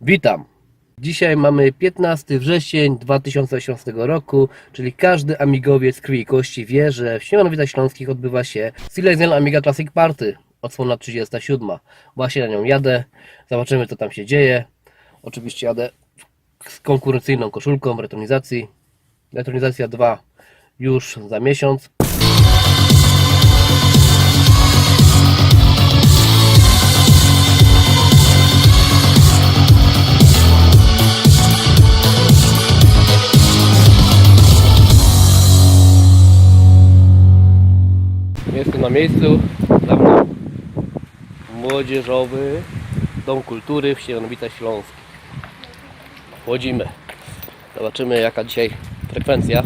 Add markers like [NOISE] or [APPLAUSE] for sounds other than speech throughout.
Witam. Dzisiaj mamy 15 wrzesień 2018 roku, czyli każdy amigowiec krwi i kości wie, że w Siemianowicach Śląskich odbywa się Silesian Amiga Classic Party, odsłona 37. Właśnie na nią jadę, zobaczymy co tam się dzieje. Oczywiście jadę z konkurencyjną koszulką retronizacji. Retronizacja 2 już za miesiąc. Jestem na miejscu. Mną Młodzieżowy Dom Kultury w Siemianowicach Śląskich. Wchodzimy. Zobaczymy jaka dzisiaj frekwencja.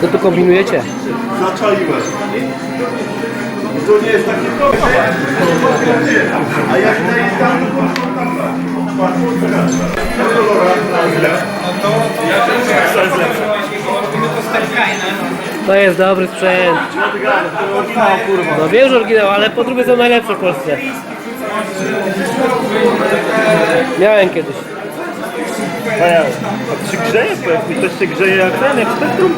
Co tu kombinujecie? Zaczaiłeś. To nie jest takie proste. A jak na tam, to tam To jest dobry sprzęt. No wiem, że oryginał, ale podróby są najlepsze w Polsce. Miałem kiedyś. A to się grzeje? To się grzeje jak ten, jak spektrum?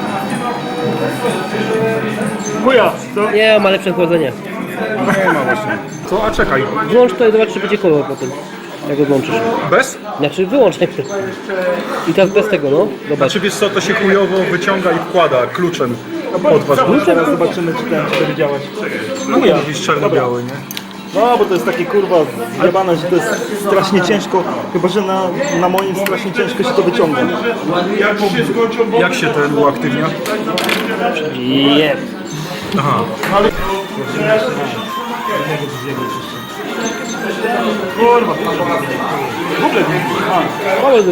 Chuja, co? Nie, ma lepsze chłodzenie. Nie ma właśnie. Co? A czekaj. Włącz to i zobacz, czy będzie kolor potem. Jak odłączysz. Bez? Znaczy wyłącz najpierw. I teraz bez tego, no. Zobacz. Czy wiesz co, to się chujowo wyciąga i wkłada kluczem pod was. Teraz zobaczymy, czy ten, czy to widziałeś. No nie mówisz czarno-biały, nie? No, bo to jest takie kurwa zjebane, że to jest strasznie ciężko, chyba że na, na moim strasznie ciężko się to wyciąga. Jak się ten uaktywnia? Jeb. Aha. Kurwa, w ogóle nie. A, Kolor.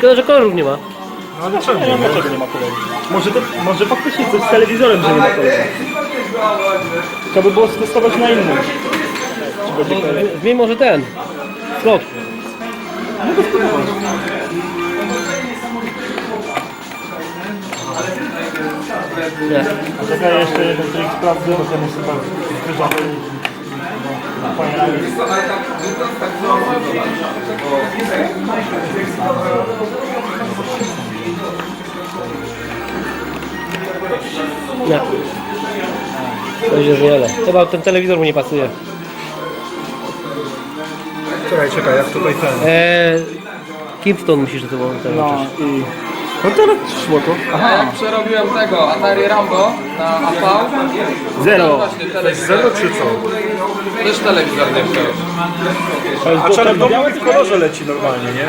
Tylko, że kolorów nie ma. No ale czemu? nie dlaczego nie ma koloru. Może, to, może faktycznie coś z telewizorem, że nie ma koloru. Trzeba by było testować na innym. Zmień może ten. Slot. Nie. A czekaj, jeszcze jeden trik sprawdzę, bo ten jest chyba. Nie. To jest wiele. Chyba ten telewizor mu nie pasuje. Czekaj, czekaj, jak tutaj ten. Eee, Kingston musisz to wyłączyć. No i No teraz szło to. A jak przerobiłem tego Atari Rambo na AV, Zero. właśnie telewizor, Zero czy co? też telewizor nie przerobił. A czarno-biały w kolorze leci normalnie, nie?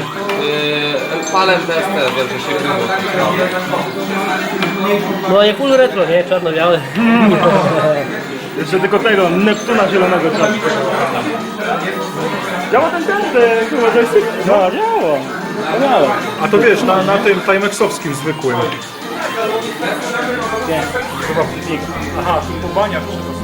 Yy, Palem TST, wiem, że się gryzą. No nie full retro, nie? Czarno-białe. [LAUGHS] Jeszcze tylko tego, Neptuna zielonego trzeba. Działa ten ten, ten chyba joystick? No, działa. Działa. A to wiesz, na, na tym timexowskim zwykłym. Nie. Chyba. Aha, tu po baniach trzeba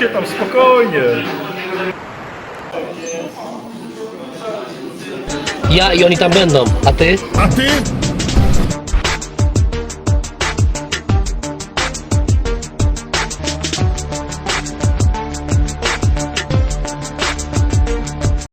się tam, spokojnie. Ja i oni tam będą, a ty? A ty?